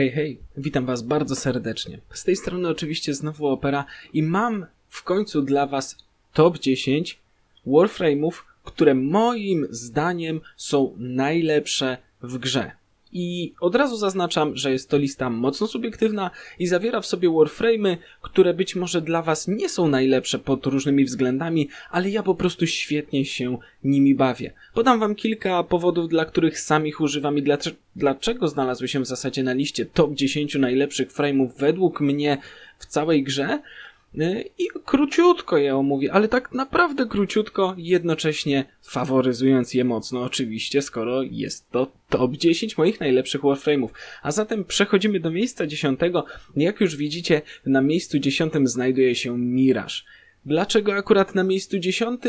Hej, hej, witam Was bardzo serdecznie. Z tej strony oczywiście znowu Opera i mam w końcu dla Was top 10 Warframe'ów, które moim zdaniem są najlepsze w grze. I od razu zaznaczam, że jest to lista mocno subiektywna i zawiera w sobie Warframe'y, które być może dla Was nie są najlepsze pod różnymi względami, ale ja po prostu świetnie się nimi bawię. Podam Wam kilka powodów, dla których sam ich używam i dlaczego, dlaczego znalazły się w zasadzie na liście top 10 najlepszych frame'ów według mnie w całej grze. I króciutko je omówię, ale tak naprawdę króciutko, jednocześnie faworyzując je mocno, oczywiście, skoro jest to top 10 moich najlepszych Warframe'ów. A zatem przechodzimy do miejsca 10. Jak już widzicie, na miejscu 10 znajduje się Mirage. Dlaczego akurat na miejscu 10?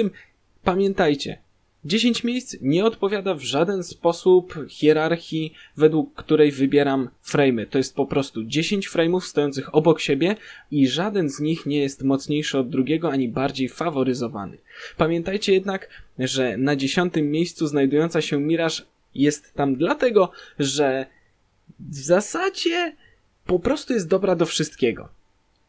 Pamiętajcie, 10 miejsc nie odpowiada w żaden sposób hierarchii, według której wybieram frame'y. To jest po prostu 10 frame'ów stojących obok siebie i żaden z nich nie jest mocniejszy od drugiego ani bardziej faworyzowany. Pamiętajcie jednak, że na 10 miejscu znajdująca się Mirage jest tam dlatego, że w zasadzie po prostu jest dobra do wszystkiego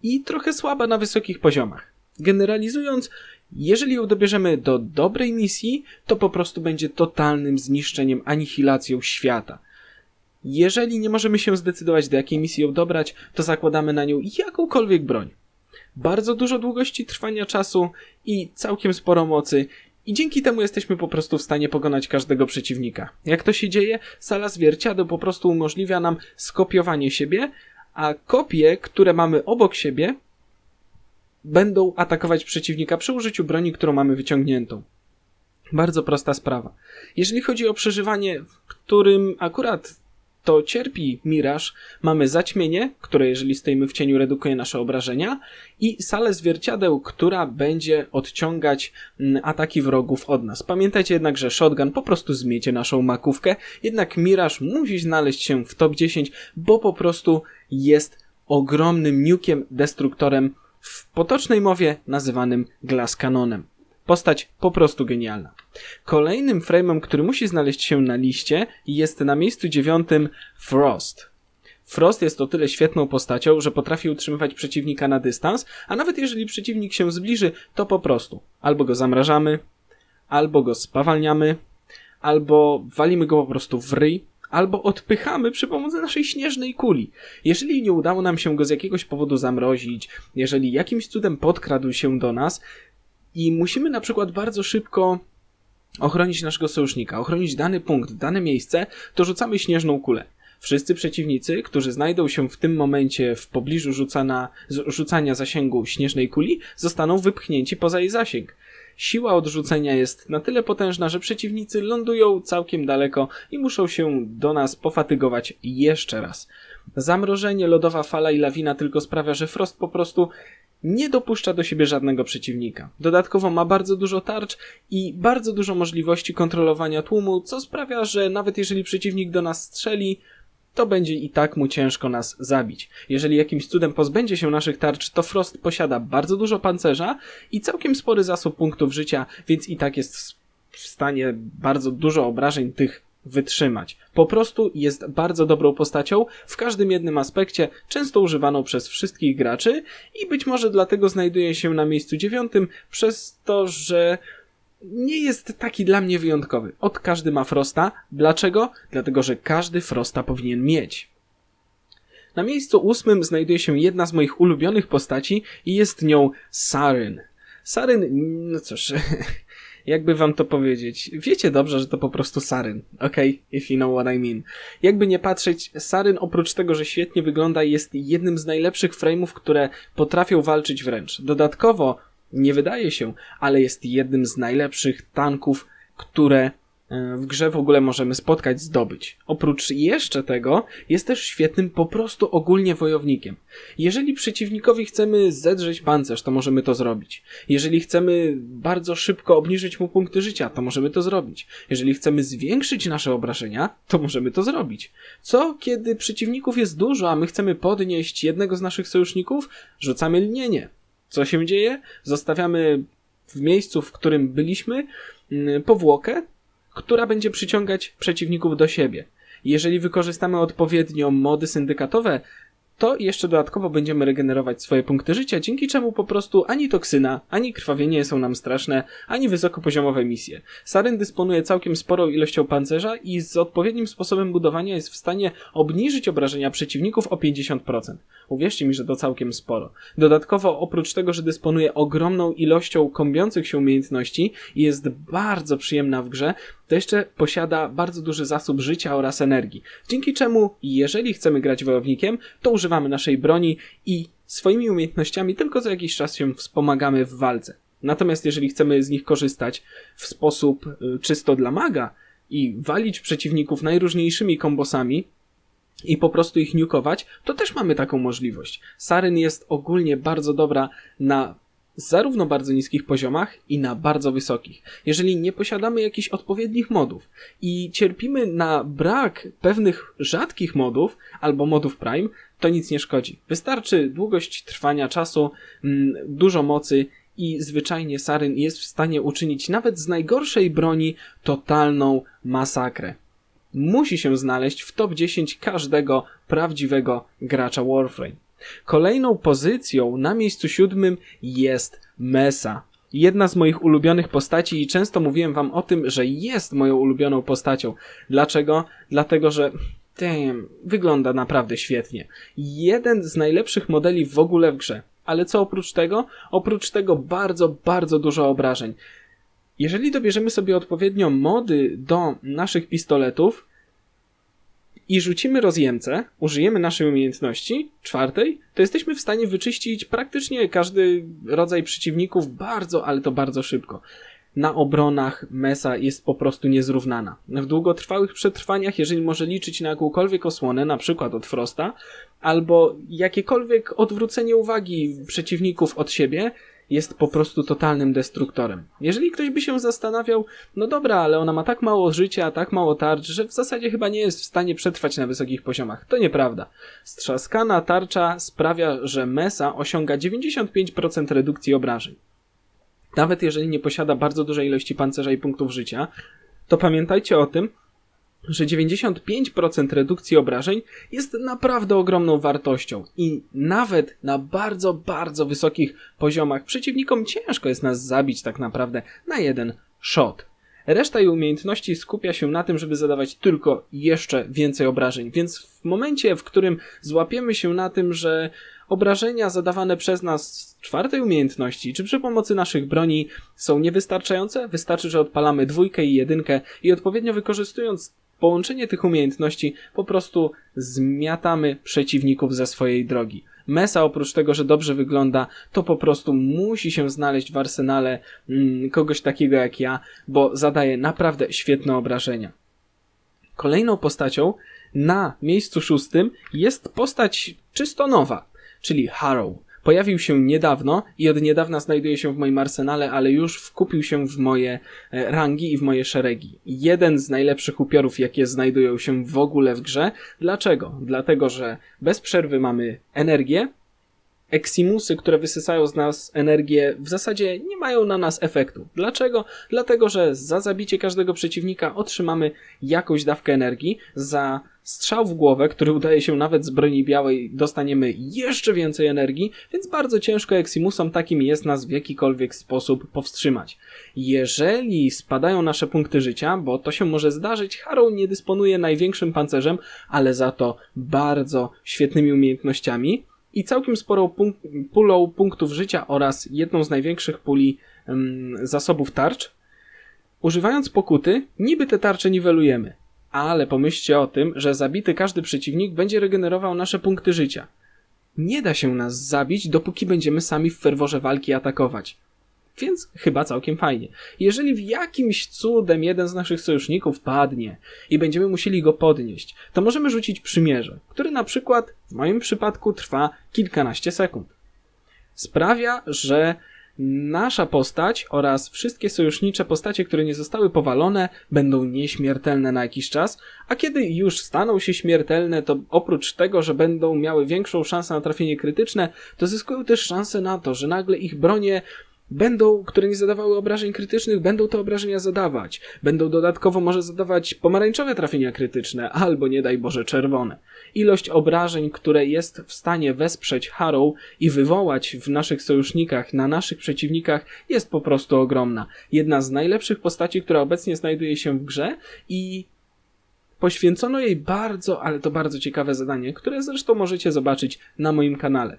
i trochę słaba na wysokich poziomach. Generalizując, jeżeli ją dobierzemy do dobrej misji, to po prostu będzie totalnym zniszczeniem, anihilacją świata. Jeżeli nie możemy się zdecydować, do jakiej misji ją dobrać, to zakładamy na nią jakąkolwiek broń. Bardzo dużo długości trwania czasu i całkiem sporo mocy, i dzięki temu jesteśmy po prostu w stanie pokonać każdego przeciwnika. Jak to się dzieje? Sala zwierciadeł po prostu umożliwia nam skopiowanie siebie, a kopie, które mamy obok siebie, będą atakować przeciwnika przy użyciu broni, którą mamy wyciągniętą. Bardzo prosta sprawa. Jeżeli chodzi o przeżywanie, w którym akurat to cierpi Miraż, mamy zaćmienie, które jeżeli stoimy w cieniu redukuje nasze obrażenia i salę zwierciadeł, która będzie odciągać mm, ataki wrogów od nas. Pamiętajcie jednak, że shotgun po prostu zmiecie naszą makówkę, jednak Miraż musi znaleźć się w top 10, bo po prostu jest ogromnym nukiem, destruktorem w potocznej mowie nazywanym Glass Canonem. Postać po prostu genialna. Kolejnym frame'em, który musi znaleźć się na liście jest na miejscu dziewiątym Frost. Frost jest o tyle świetną postacią, że potrafi utrzymywać przeciwnika na dystans, a nawet jeżeli przeciwnik się zbliży, to po prostu albo go zamrażamy, albo go spawalniamy, albo walimy go po prostu w ryj, albo odpychamy przy pomocy naszej śnieżnej kuli. Jeżeli nie udało nam się go z jakiegoś powodu zamrozić, jeżeli jakimś cudem podkradł się do nas i musimy na przykład bardzo szybko ochronić naszego sojusznika, ochronić dany punkt, dane miejsce, to rzucamy śnieżną kulę. Wszyscy przeciwnicy, którzy znajdą się w tym momencie w pobliżu rzucana, rzucania zasięgu śnieżnej kuli, zostaną wypchnięci poza jej zasięg. Siła odrzucenia jest na tyle potężna, że przeciwnicy lądują całkiem daleko i muszą się do nas pofatygować jeszcze raz. Zamrożenie, lodowa fala i lawina tylko sprawia, że Frost po prostu nie dopuszcza do siebie żadnego przeciwnika. Dodatkowo ma bardzo dużo tarcz i bardzo dużo możliwości kontrolowania tłumu, co sprawia, że nawet jeżeli przeciwnik do nas strzeli, to będzie i tak mu ciężko nas zabić. Jeżeli jakimś cudem pozbędzie się naszych tarcz, to Frost posiada bardzo dużo pancerza i całkiem spory zasób punktów życia, więc i tak jest w stanie bardzo dużo obrażeń tych wytrzymać. Po prostu jest bardzo dobrą postacią w każdym jednym aspekcie, często używaną przez wszystkich graczy i być może dlatego znajduje się na miejscu dziewiątym, przez to, że nie jest taki dla mnie wyjątkowy. Od każdy ma Frosta. Dlaczego? Dlatego, że każdy Frosta powinien mieć. Na miejscu ósmym znajduje się jedna z moich ulubionych postaci i jest nią Saryn. Saryn, no cóż, jakby wam to powiedzieć. Wiecie dobrze, że to po prostu Saryn. Ok, if you know what I mean. Jakby nie patrzeć, Saryn oprócz tego, że świetnie wygląda, jest jednym z najlepszych frame'ów, które potrafią walczyć wręcz. Dodatkowo nie wydaje się, ale jest jednym z najlepszych tanków, które e, w grze w ogóle możemy spotkać, zdobyć. Oprócz jeszcze tego, jest też świetnym po prostu ogólnie wojownikiem. Jeżeli przeciwnikowi chcemy zedrzeć pancerz, to możemy to zrobić. Jeżeli chcemy bardzo szybko obniżyć mu punkty życia, to możemy to zrobić. Jeżeli chcemy zwiększyć nasze obrażenia, to możemy to zrobić. Co kiedy przeciwników jest dużo, a my chcemy podnieść jednego z naszych sojuszników? Rzucamy lnienie. Co się dzieje? Zostawiamy w miejscu, w którym byliśmy, mm, powłokę, która będzie przyciągać przeciwników do siebie. Jeżeli wykorzystamy odpowiednio mody syndykatowe, to jeszcze dodatkowo będziemy regenerować swoje punkty życia, dzięki czemu po prostu ani toksyna, ani krwawienie nie są nam straszne, ani wysokopoziomowe misje. Saren dysponuje całkiem sporą ilością pancerza i z odpowiednim sposobem budowania jest w stanie obniżyć obrażenia przeciwników o 50%. Uwierzcie mi, że to całkiem sporo. Dodatkowo, oprócz tego, że dysponuje ogromną ilością kombiących się umiejętności i jest bardzo przyjemna w grze, to jeszcze posiada bardzo duży zasób życia oraz energii. Dzięki czemu, jeżeli chcemy grać wojownikiem, to używamy naszej broni i swoimi umiejętnościami tylko za jakiś czas się wspomagamy w walce. Natomiast jeżeli chcemy z nich korzystać w sposób y, czysto dla maga i walić przeciwników najróżniejszymi kombosami, i po prostu ich nukować, to też mamy taką możliwość. Saryn jest ogólnie bardzo dobra na zarówno bardzo niskich poziomach i na bardzo wysokich. Jeżeli nie posiadamy jakichś odpowiednich modów i cierpimy na brak pewnych rzadkich modów albo modów Prime, to nic nie szkodzi. Wystarczy długość trwania czasu, mm, dużo mocy i zwyczajnie Saryn jest w stanie uczynić nawet z najgorszej broni totalną masakrę. Musi się znaleźć w top 10 każdego prawdziwego gracza Warframe. Kolejną pozycją na miejscu siódmym jest Mesa. Jedna z moich ulubionych postaci i często mówiłem wam o tym, że jest moją ulubioną postacią. Dlaczego? Dlatego, że damn, wygląda naprawdę świetnie. Jeden z najlepszych modeli w ogóle w grze. Ale co oprócz tego? Oprócz tego bardzo, bardzo dużo obrażeń. Jeżeli dobierzemy sobie odpowiednio mody do naszych pistoletów, i rzucimy rozjemcę, użyjemy naszej umiejętności, czwartej, to jesteśmy w stanie wyczyścić praktycznie każdy rodzaj przeciwników bardzo, ale to bardzo szybko. Na obronach Mesa jest po prostu niezrównana. W długotrwałych przetrwaniach, jeżeli może liczyć na jakąkolwiek osłonę, na przykład od Frosta, albo jakiekolwiek odwrócenie uwagi przeciwników od siebie, jest po prostu totalnym destruktorem. Jeżeli ktoś by się zastanawiał, no dobra, ale ona ma tak mało życia, tak mało tarcz, że w zasadzie chyba nie jest w stanie przetrwać na wysokich poziomach. To nieprawda. Strzaskana tarcza sprawia, że Mesa osiąga 95% redukcji obrażeń. Nawet jeżeli nie posiada bardzo dużej ilości pancerza i punktów życia, to pamiętajcie o tym, że 95% redukcji obrażeń jest naprawdę ogromną wartością i nawet na bardzo, bardzo wysokich poziomach przeciwnikom ciężko jest nas zabić tak naprawdę na jeden shot. Reszta jej umiejętności skupia się na tym, żeby zadawać tylko jeszcze więcej obrażeń, więc w momencie, w którym złapiemy się na tym, że obrażenia zadawane przez nas z czwartej umiejętności, czy przy pomocy naszych broni są niewystarczające, wystarczy, że odpalamy dwójkę i jedynkę i odpowiednio wykorzystując połączenie tych umiejętności po prostu zmiatamy przeciwników ze swojej drogi. Mesa oprócz tego, że dobrze wygląda, to po prostu musi się znaleźć w arsenale mm, kogoś takiego jak ja, bo zadaje naprawdę świetne obrażenia. Kolejną postacią na miejscu szóstym jest postać czysto nowa, czyli Harrow. Pojawił się niedawno i od niedawna znajduje się w moim arsenale, ale już wkupił się w moje e, rangi i w moje szeregi. Jeden z najlepszych upiorów, jakie znajdują się w ogóle w grze. Dlaczego? Dlatego, że bez przerwy mamy energię, Eximusy, które wysysają z nas energię, w zasadzie nie mają na nas efektu. Dlaczego? Dlatego, że za zabicie każdego przeciwnika otrzymamy jakąś dawkę energii, za strzał w głowę, który udaje się nawet z broni białej, dostaniemy jeszcze więcej energii, więc bardzo ciężko Eximusom takim jest nas w jakikolwiek sposób powstrzymać. Jeżeli spadają nasze punkty życia, bo to się może zdarzyć, Harrow nie dysponuje największym pancerzem, ale za to bardzo świetnymi umiejętnościami, i całkiem sporą punk pulą punktów życia oraz jedną z największych puli zasobów tarcz. Używając pokuty, niby te tarcze niwelujemy, ale pomyślcie o tym, że zabity każdy przeciwnik będzie regenerował nasze punkty życia. Nie da się nas zabić, dopóki będziemy sami w ferworze walki atakować. Więc chyba całkiem fajnie. Jeżeli w jakimś cudem jeden z naszych sojuszników padnie i będziemy musieli go podnieść, to możemy rzucić przymierze, które na przykład w moim przypadku trwa kilkanaście sekund. Sprawia, że nasza postać oraz wszystkie sojusznicze postacie, które nie zostały powalone, będą nieśmiertelne na jakiś czas, a kiedy już staną się śmiertelne, to oprócz tego, że będą miały większą szansę na trafienie krytyczne, to zyskują też szansę na to, że nagle ich bronie będą, które nie zadawały obrażeń krytycznych, będą te obrażenia zadawać. Będą dodatkowo może zadawać pomarańczowe trafienia krytyczne, albo nie daj Boże czerwone. Ilość obrażeń, które jest w stanie wesprzeć Harrow i wywołać w naszych sojusznikach, na naszych przeciwnikach jest po prostu ogromna. Jedna z najlepszych postaci, która obecnie znajduje się w grze i poświęcono jej bardzo, ale to bardzo ciekawe zadanie, które zresztą możecie zobaczyć na moim kanale.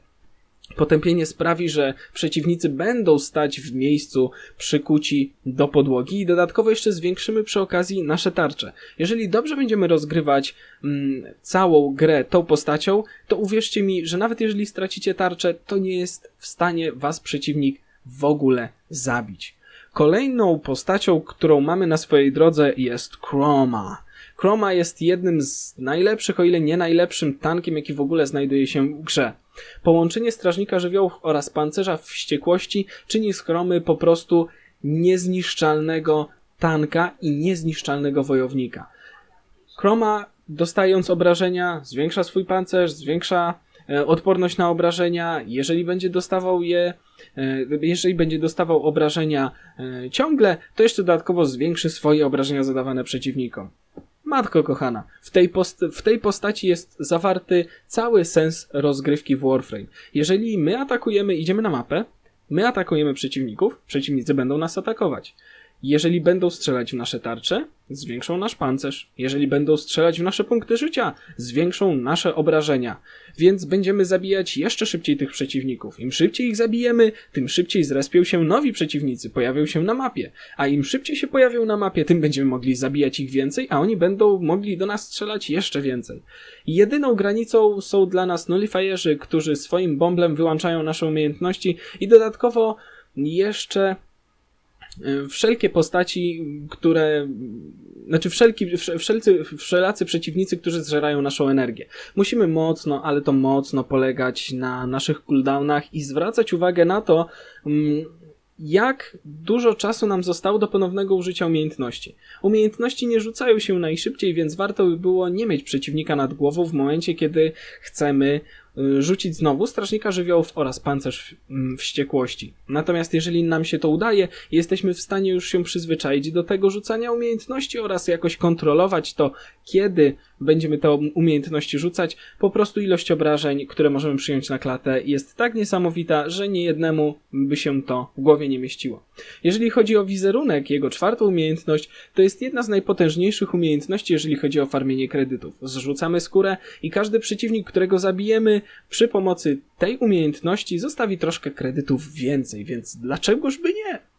Potępienie sprawi, że przeciwnicy będą stać w miejscu przykuci do podłogi i dodatkowo jeszcze zwiększymy przy okazji nasze tarcze. Jeżeli dobrze będziemy rozgrywać mm, całą grę tą postacią, to uwierzcie mi, że nawet jeżeli stracicie tarczę, to nie jest w stanie was przeciwnik w ogóle zabić. Kolejną postacią, którą mamy na swojej drodze jest Chroma. Chroma jest jednym z najlepszych, o ile nie najlepszym tankiem, jaki w ogóle znajduje się w grze. Połączenie strażnika żywiołów oraz pancerza wściekłości czyni z Chromy po prostu niezniszczalnego tanka i niezniszczalnego wojownika. Chroma dostając obrażenia zwiększa swój pancerz, zwiększa e, odporność na obrażenia. Jeżeli będzie dostawał je, e, jeżeli będzie dostawał obrażenia e, ciągle, to jeszcze dodatkowo zwiększy swoje obrażenia zadawane przeciwnikom. Matko kochana, w tej, post- w tej postaci jest zawarty cały sens rozgrywki w Warframe. Jeżeli my atakujemy, idziemy na mapę, my atakujemy przeciwników, przeciwnicy będą nas atakować. Jeżeli będą strzelać w nasze tarcze, zwiększą nasz pancerz. Jeżeli będą strzelać w nasze punkty życia, zwiększą nasze obrażenia. Więc będziemy zabijać jeszcze szybciej tych przeciwników. Im szybciej ich zabijemy, tym szybciej zrespią się nowi przeciwnicy, pojawią się na mapie. A im szybciej się pojawią na mapie, tym będziemy mogli zabijać ich więcej, a oni będą mogli do nas strzelać jeszcze więcej. Jedyną granicą są dla nas nullifierzy, którzy swoim bomblem wyłączają nasze umiejętności i dodatkowo jeszcze wszelkie postaci, które. Znaczy, wszelki, wszelcy, wszelacy przeciwnicy, którzy zżerają naszą energię. Musimy mocno, ale to mocno polegać na naszych cooldownach i zwracać uwagę na to, mm, jak dużo czasu nam zostało do ponownego użycia umiejętności. Umiejętności nie rzucają się najszybciej, więc warto by było nie mieć przeciwnika nad głową w momencie, kiedy chcemy Y, rzucić znowu strażnika żywiołów oraz pancerz mm, wściekłości. Natomiast jeżeli nam się to udaje, jesteśmy w stanie już się przyzwyczaić do tego rzucania umiejętności oraz jakoś kontrolować to, kiedy będziemy te umiejętności rzucać. Po prostu ilość obrażeń, które możemy przyjąć na klatę jest tak niesamowita, że nie jednemu by się to w głowie nie mieściło. Jeżeli chodzi o wizerunek, jego czwartą umiejętność, to jest jedna z najpotężniejszych umiejętności, jeżeli chodzi o farmienie kredytów. Zrzucamy skórę i każdy przeciwnik, którego zabijemy, przy pomocy tej umiejętności zostawi troszkę kredytów więcej, więc dlaczegoż by nie?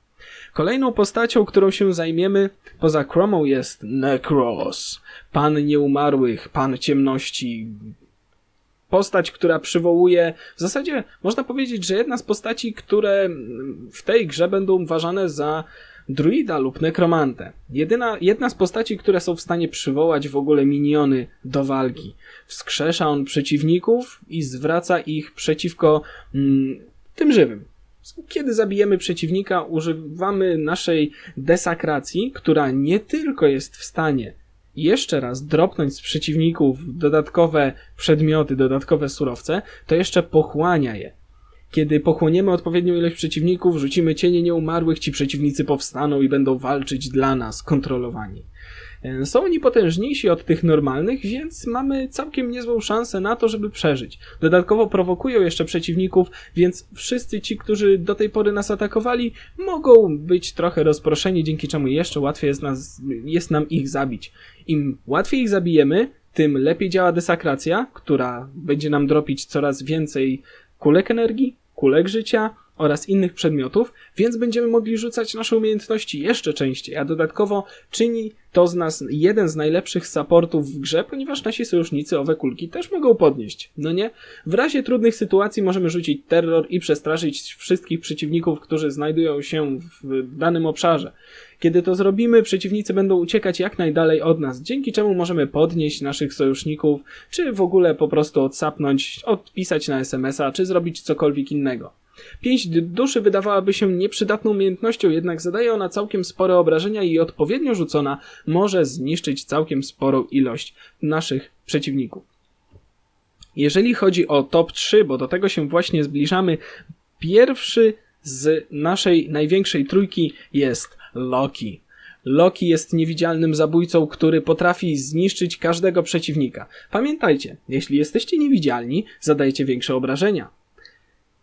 Kolejną postacią, którą się zajmiemy poza Chromą jest Necros, pan nieumarłych, pan ciemności. Postać, która przywołuje, w zasadzie można powiedzieć, że jedna z postaci, które w tej grze będą uważane za druida lub nekromantę. Jedyna, jedna z postaci, które są w stanie przywołać w ogóle miniony do walki. Wskrzesza on przeciwników i zwraca ich przeciwko mm, tym żywym. Kiedy zabijemy przeciwnika, używamy naszej desakracji, która nie tylko jest w stanie jeszcze raz dropnąć z przeciwników dodatkowe przedmioty, dodatkowe surowce, to jeszcze pochłania je. Kiedy pochłoniemy odpowiednią ilość przeciwników, rzucimy cienie nieumarłych, ci przeciwnicy powstaną i będą walczyć dla nas, kontrolowani. E, są oni potężniejsi od tych normalnych, więc mamy całkiem niezłą szansę na to, żeby przeżyć. Dodatkowo prowokują jeszcze przeciwników, więc wszyscy ci, którzy do tej pory nas atakowali, mogą być trochę rozproszeni, dzięki czemu jeszcze łatwiej jest, nas, jest nam ich zabić. Im łatwiej ich zabijemy, tym lepiej działa desakracja, która będzie nam dropić coraz więcej kulek energii, kulek życia oraz innych przedmiotów, więc będziemy mogli rzucać nasze umiejętności jeszcze częściej, a dodatkowo czyni to z nas jeden z najlepszych supportów w grze, ponieważ nasi sojusznicy owe kulki też mogą podnieść. No nie? W razie trudnych sytuacji możemy rzucić terror i przestraszyć wszystkich przeciwników, którzy znajdują się w danym obszarze. Kiedy to zrobimy, przeciwnicy będą uciekać jak najdalej od nas, dzięki czemu możemy podnieść naszych sojuszników, czy w ogóle po prostu odsapnąć, odpisać na SMS-a, czy zrobić cokolwiek innego. Pięść duszy wydawałaby się nieprzydatną umiejętnością, jednak zadaje ona całkiem spore obrażenia i odpowiednio rzucona może zniszczyć całkiem sporą ilość naszych przeciwników. Jeżeli chodzi o top 3, bo do tego się właśnie zbliżamy, pierwszy z naszej największej trójki jest Loki. Loki jest niewidzialnym zabójcą, który potrafi zniszczyć każdego przeciwnika. Pamiętajcie, jeśli jesteście niewidzialni, zadajecie większe obrażenia.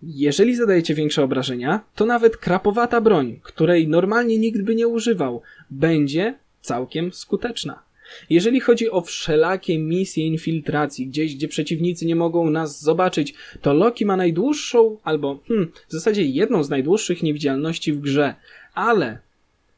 Jeżeli zadajecie większe obrażenia, to nawet krapowata broń, której normalnie nikt by nie używał, będzie całkiem skuteczna. Jeżeli chodzi o wszelakie misje infiltracji, gdzieś gdzie przeciwnicy nie mogą nas zobaczyć, to Loki ma najdłuższą, albo hmm, w zasadzie jedną z najdłuższych niewidzialności w grze. Ale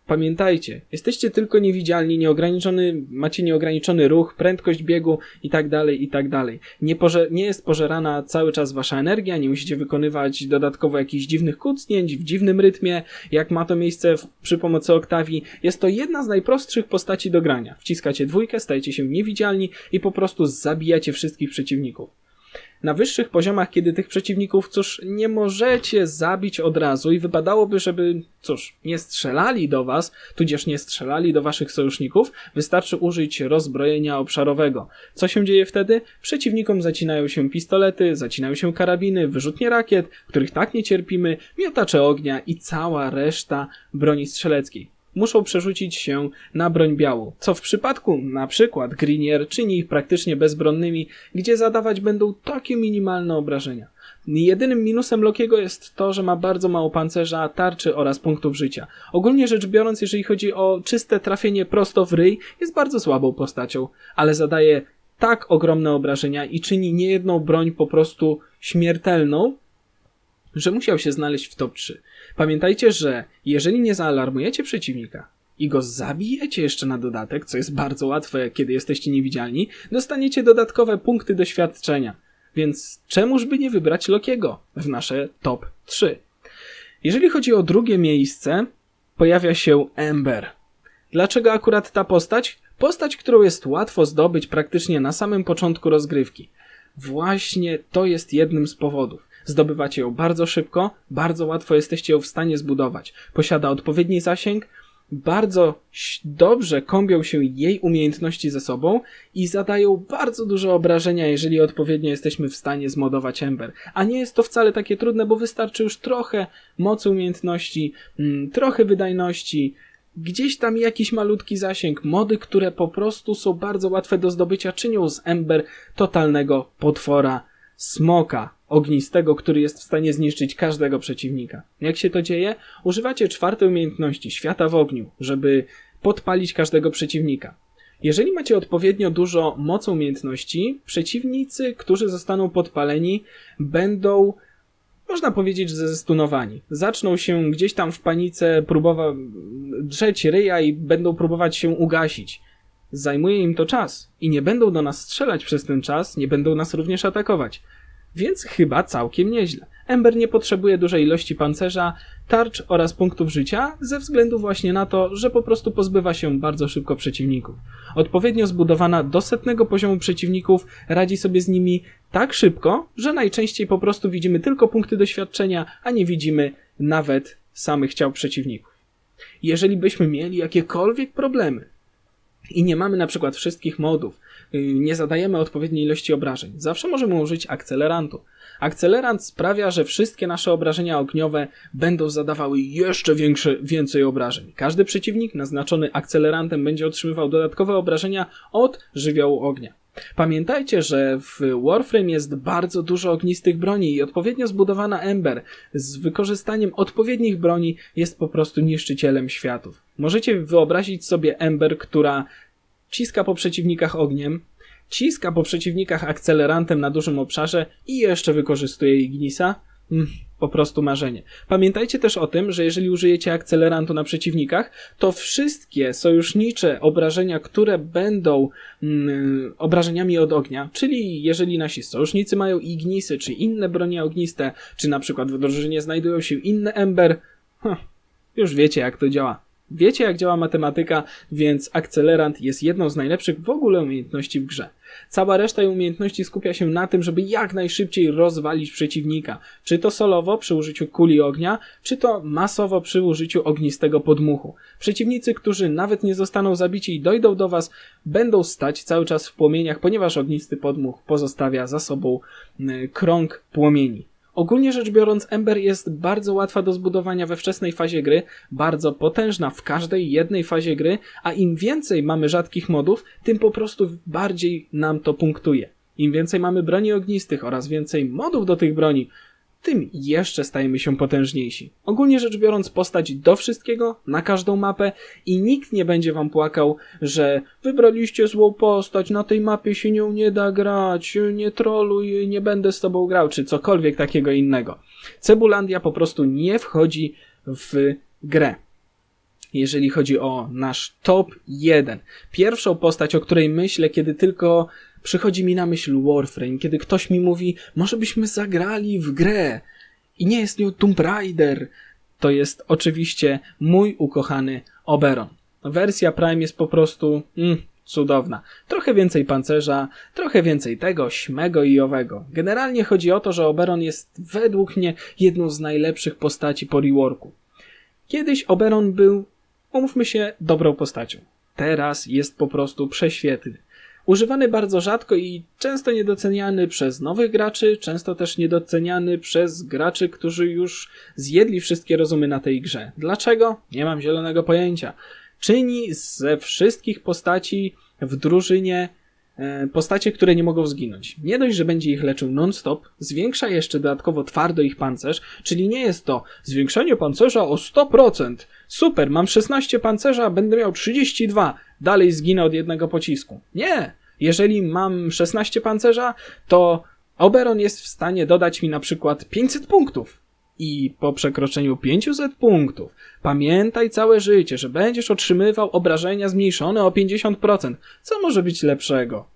Pamiętajcie, jesteście tylko niewidzialni, nieograniczony, macie nieograniczony ruch, prędkość biegu i tak dalej, i tak dalej. Nie, poże, nie jest pożerana cały czas wasza energia, nie musicie wykonywać dodatkowo jakichś dziwnych kucnięć w dziwnym rytmie, jak ma to miejsce w, przy pomocy Oktawii. Jest to jedna z najprostszych postaci do grania. Wciskacie dwójkę, stajecie się niewidzialni i po prostu zabijacie wszystkich przeciwników. Na wyższych poziomach, kiedy tych przeciwników, cóż, nie możecie zabić od razu i wypadałoby, żeby, cóż, nie strzelali do was, tudzież nie strzelali do waszych sojuszników, wystarczy użyć rozbrojenia obszarowego. Co się dzieje wtedy? Przeciwnikom zacinają się pistolety, zacinają się karabiny, wyrzutnie rakiet, których tak nie cierpimy, miotacze ognia i cała reszta broni strzeleckiej muszą przerzucić się na broń białą, co w przypadku na przykład Greenier czyni ich praktycznie bezbronnymi, gdzie zadawać będą takie minimalne obrażenia. Jedynym minusem Lokiego jest to, że ma bardzo mało pancerza, tarczy oraz punktów życia. Ogólnie rzecz biorąc, jeżeli chodzi o czyste trafienie prosto w ryj, jest bardzo słabą postacią, ale zadaje tak ogromne obrażenia i czyni niejedną broń po prostu śmiertelną, że musiał się znaleźć w top 3. Pamiętajcie, że jeżeli nie zaalarmujecie przeciwnika i go zabijecie jeszcze na dodatek, co jest bardzo łatwe, kiedy jesteście niewidzialni, dostaniecie dodatkowe punkty doświadczenia. Więc czemuż by nie wybrać Lokiego w nasze top 3? Jeżeli chodzi o drugie miejsce, pojawia się Ember. Dlaczego akurat ta postać? Postać, którą jest łatwo zdobyć praktycznie na samym początku rozgrywki. Właśnie to jest jednym z powodów. Zdobywacie ją bardzo szybko, bardzo łatwo jesteście ją w stanie zbudować. Posiada odpowiedni zasięg, bardzo dobrze kombią się jej umiejętności ze sobą i zadają bardzo duże obrażenia, jeżeli odpowiednio jesteśmy w stanie zmodować Ember. A nie jest to wcale takie trudne, bo wystarczy już trochę mocy umiejętności, mm, trochę wydajności, gdzieś tam jakiś malutki zasięg. Mody, które po prostu są bardzo łatwe do zdobycia, czynią z Ember totalnego potwora smoka ognistego, który jest w stanie zniszczyć każdego przeciwnika. Jak się to dzieje? Używacie czwartej umiejętności świata w ogniu, żeby podpalić każdego przeciwnika. Jeżeli macie odpowiednio dużo mocy umiejętności, przeciwnicy, którzy zostaną podpaleni, będą można powiedzieć, że zestunowani. Zaczną się gdzieś tam w panice próbować drzeć ryja i będą próbować się ugasić. Zajmuje im to czas i nie będą do nas strzelać przez ten czas, nie będą nas również atakować. Więc chyba całkiem nieźle. Ember nie potrzebuje dużej ilości pancerza, tarcz oraz punktów życia, ze względu właśnie na to, że po prostu pozbywa się bardzo szybko przeciwników. Odpowiednio zbudowana do setnego poziomu przeciwników radzi sobie z nimi tak szybko, że najczęściej po prostu widzimy tylko punkty doświadczenia, a nie widzimy nawet samych ciał przeciwników. Jeżeli byśmy mieli jakiekolwiek problemy i nie mamy na przykład wszystkich modów, y, nie zadajemy odpowiedniej ilości obrażeń, zawsze możemy użyć akcelerantu. Akcelerant sprawia, że wszystkie nasze obrażenia ogniowe będą zadawały jeszcze większe, więcej obrażeń. Każdy przeciwnik naznaczony akcelerantem będzie otrzymywał dodatkowe obrażenia od żywiołu ognia. Pamiętajcie, że w Warframe jest bardzo dużo ognistych broni i odpowiednio zbudowana Ember z wykorzystaniem odpowiednich broni jest po prostu niszczycielem światów. Możecie wyobrazić sobie Ember, która ciska po przeciwnikach ogniem, ciska po przeciwnikach akcelerantem na dużym obszarze i jeszcze wykorzystuje Ignisa. Mm, po prostu marzenie. Pamiętajcie też o tym, że jeżeli użyjecie akcelerantu na przeciwnikach, to wszystkie sojusznicze obrażenia, które będą mm, obrażeniami od ognia, czyli jeżeli nasi sojusznicy mają Ignisy, czy inne bronie ogniste, czy na przykład w drużynie znajdują się inne Ember, huh, już wiecie jak to działa. Wiecie, jak działa matematyka, więc akcelerant jest jedną z najlepszych w ogóle umiejętności w grze. Cała reszta jej umiejętności skupia się na tym, żeby jak najszybciej rozwalić przeciwnika. Czy to solowo przy użyciu kuli ognia, czy to masowo przy użyciu ognistego podmuchu. Przeciwnicy, którzy nawet nie zostaną zabici i dojdą do was, będą stać cały czas w płomieniach, ponieważ ognisty podmuch pozostawia za sobą krąg płomieni. Ogólnie rzecz biorąc, Ember jest bardzo łatwa do zbudowania we wczesnej fazie gry, bardzo potężna w każdej jednej fazie gry, a im więcej mamy rzadkich modów, tym po prostu bardziej nam to punktuje. Im więcej mamy broni ognistych oraz więcej modów do tych broni, tym jeszcze stajemy się potężniejsi. Ogólnie rzecz biorąc, postać do wszystkiego, na każdą mapę i nikt nie będzie wam płakał, że wybraliście złą postać, na tej mapie się nią nie da grać, nie troluj, nie będę z tobą grał, czy cokolwiek takiego innego. Cebulandia po prostu nie wchodzi w grę jeżeli chodzi o nasz top 1. Pierwszą postać, o której myślę, kiedy tylko przychodzi mi na myśl Warframe, kiedy ktoś mi mówi, może byśmy zagrali w grę i nie jest nią Tomb Raider, to jest oczywiście mój ukochany Oberon. Wersja Prime jest po prostu mm, cudowna. Trochę więcej pancerza, trochę więcej tego, śmego i owego. Generalnie chodzi o to, że Oberon jest według mnie jedną z najlepszych postaci po reworku. Kiedyś Oberon był, umówmy się, dobrą postacią. Teraz jest po prostu prześwietny. Używany bardzo rzadko i często niedoceniany przez nowych graczy, często też niedoceniany przez graczy, którzy już zjedli wszystkie rozumy na tej grze. Dlaczego? Nie mam zielonego pojęcia. Czyni ze wszystkich postaci w drużynie e, postacie, które nie mogą zginąć. Nie dość, że będzie ich leczył non-stop, zwiększa jeszcze dodatkowo twardo ich pancerz, czyli nie jest to zwiększenie pancerza o 100%. Super, mam 16 pancerza, będę miał 32, dalej zginę od jednego pocisku. Nie! Jeżeli mam 16 pancerza, to Oberon jest w stanie dodać mi na przykład 500 punktów. I po przekroczeniu 500 punktów pamiętaj całe życie, że będziesz otrzymywał obrażenia zmniejszone o 50%. Co może być lepszego?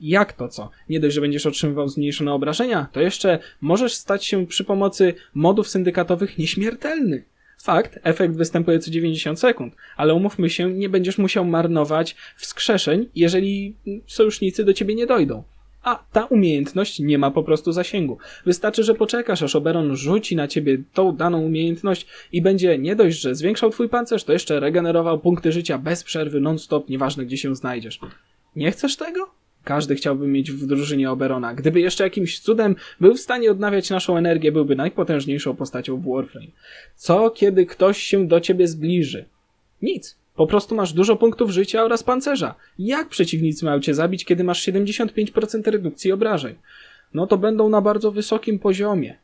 Jak to co? Nie dość, że będziesz otrzymywał zmniejszone obrażenia, to jeszcze możesz stać się przy pomocy modów syndykatowych nieśmiertelny. Fakt, efekt występuje co 90 sekund, ale umówmy się, nie będziesz musiał marnować wskrzeszeń, jeżeli sojusznicy do ciebie nie dojdą. A ta umiejętność nie ma po prostu zasięgu. Wystarczy, że poczekasz, aż Oberon rzuci na ciebie tą daną umiejętność i będzie nie dość, że zwiększał twój pancerz, to jeszcze regenerował punkty życia bez przerwy, non-stop, nieważne gdzie się znajdziesz. Nie chcesz tego? Każdy chciałby mieć w drużynie Oberona. Gdyby jeszcze jakimś cudem był w stanie odnawiać naszą energię, byłby najpotężniejszą postacią w Warframe. Co kiedy ktoś się do ciebie zbliży? Nic. Po prostu masz dużo punktów życia oraz pancerza. Jak przeciwnicy mają cię zabić, kiedy masz 75% redukcji obrażeń? No to będą na bardzo wysokim poziomie.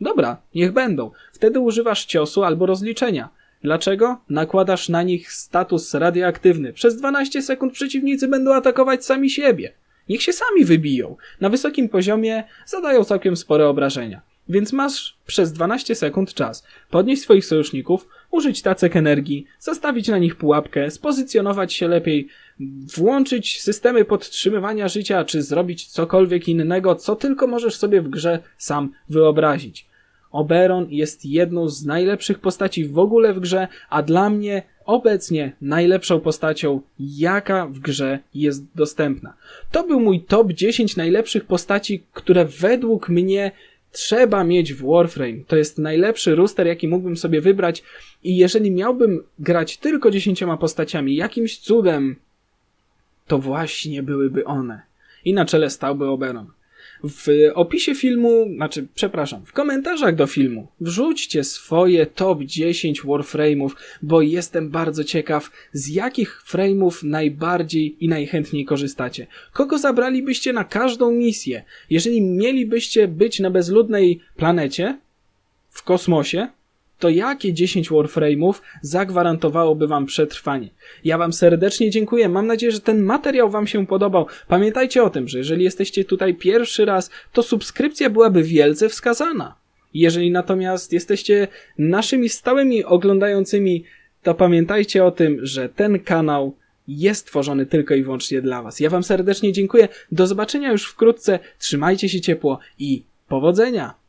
Dobra, niech będą. Wtedy używasz ciosu albo rozliczenia. Dlaczego? Nakładasz na nich status radioaktywny. Przez 12 sekund przeciwnicy będą atakować sami siebie. Niech się sami wybiją. Na wysokim poziomie zadają całkiem spore obrażenia. Więc masz przez 12 sekund czas podnieść swoich sojuszników, użyć tacek energii, zastawić na nich pułapkę, spozycjonować się lepiej, włączyć systemy podtrzymywania życia, czy zrobić cokolwiek innego, co tylko możesz sobie w grze sam wyobrazić. Oberon jest jedną z najlepszych postaci w ogóle w grze, a dla mnie obecnie najlepszą postacią, jaka w grze jest dostępna. To był mój top 10 najlepszych postaci, które według mnie trzeba mieć w Warframe. To jest najlepszy rooster, jaki mógłbym sobie wybrać i jeżeli miałbym grać tylko 10 postaciami, jakimś cudem, to właśnie byłyby one. I na czele stałby Oberon. W opisie filmu, znaczy, przepraszam, w komentarzach do filmu wrzućcie swoje top 10 Warframe'ów, bo jestem bardzo ciekaw, z jakich frame'ów najbardziej i najchętniej korzystacie. Kogo zabralibyście na każdą misję? Jeżeli mielibyście być na bezludnej planecie, w kosmosie, to jakie 10 Warframe'ów zagwarantowałoby Wam przetrwanie? Ja Wam serdecznie dziękuję. Mam nadzieję, że ten materiał Wam się podobał. Pamiętajcie o tym, że jeżeli jesteście tutaj pierwszy raz, to subskrypcja byłaby wielce wskazana. Jeżeli natomiast jesteście naszymi stałymi oglądającymi, to pamiętajcie o tym, że ten kanał jest tworzony tylko i wyłącznie dla Was. Ja Wam serdecznie dziękuję. Do zobaczenia już wkrótce. Trzymajcie się ciepło i powodzenia!